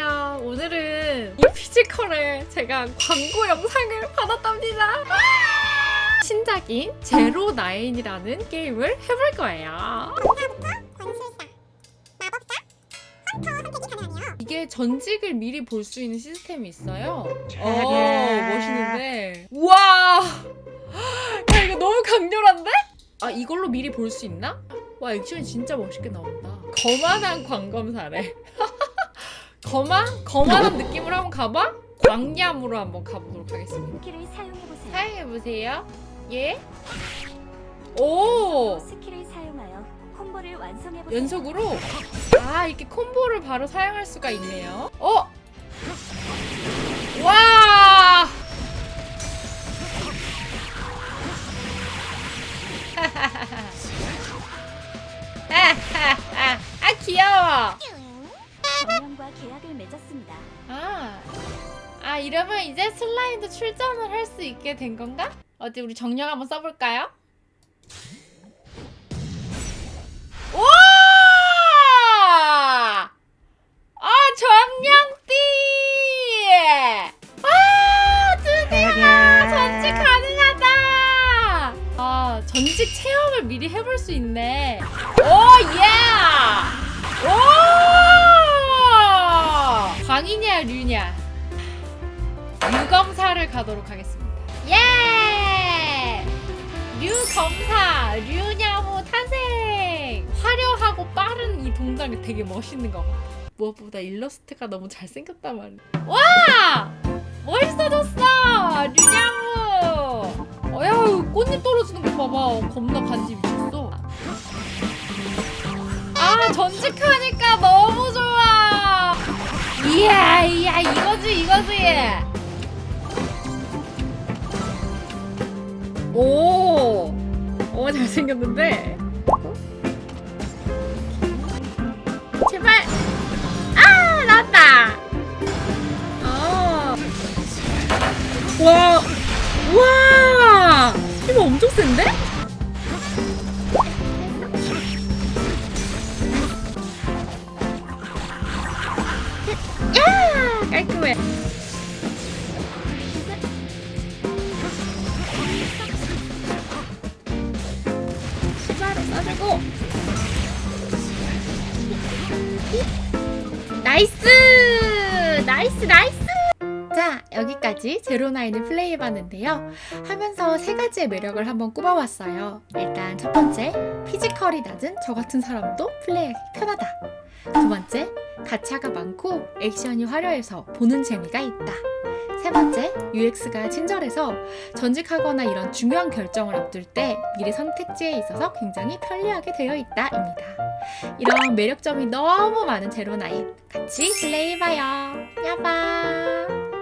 아, 오늘은 이 피지컬에 제가 광고 영상을 받았답니다. 아! 신작인 제로 나인이라는 게임을 해볼 거예요. 권술사, 마법사, 헌터 선택이 가능하며 이게 전직을 미리 볼 수 있는 시스템이 있어요. 어, 멋있는데. 우와! 야, 이거 너무 강렬한데? 아, 이걸로 미리 볼 수 있나? 와, 액션이 진짜 멋있게 나온다. 거만한 광검사래. 거만? 거만한 느낌으로 한번 가봐? 광야으로 한번 가보도록 하겠습니다. 스킬을 사용해 보세요. 사용해 보세요. 예? 오! 스킬을 사용하여 콤보를 완성해 보세요. 연속으로? 아, 이렇게 콤보를 바로 사용할 수가 있네요. 어? 와! 아, 귀여워. 맺었습니다. 아, 아 이러면 이제 슬라임도 출전을 할 수 있게 된 건가? 어디 우리 정령 한번 써볼까요? 와! 아 정령띠! 아 드디어 전직 가능하다! 아 전직 체험을 미리 해볼 수 있네. 오 예! 오! 광이냐 류냐? 류검사를 가도록 하겠습니다. 예! 류검사 류냐무 탄생! 화려하고 빠른 이 동작이 되게 멋있는 것 같아. 무엇보다 일러스트가 너무 잘생겼단 말이야. 와! 멋있어졌어! 류냐무! 어야 꽃잎 떨어지는 거 봐봐. 겁나 간지 미쳤어. 아 전직하니까. 이야 이야 이거지 이거지. 오, 오 잘생겼는데. 제발. 아 나왔다. 어. 와, 와, 이거 엄청 센데? 야 깔끔해. 시바를 써주고 나이스 나이스 나이스 자 여기까지 제로나인을 플레이해봤는데요 하면서 세 가지의 매력을 한번 꼽아봤어요 일단 첫 번째 피지컬이 낮은 저 같은 사람도 플레이하기 편하다 두 번째 가차가 많고 액션이 화려해서 보는 재미가 있다 세 번째, UX가 친절해서 전직하거나 이런 중요한 결정을 앞둘 때 미리 선택지에 있어서 굉장히 편리하게 되어 있다입니다. 이런 매력점이 너무 많은 제로나인 같이 플레이해봐요. 야바!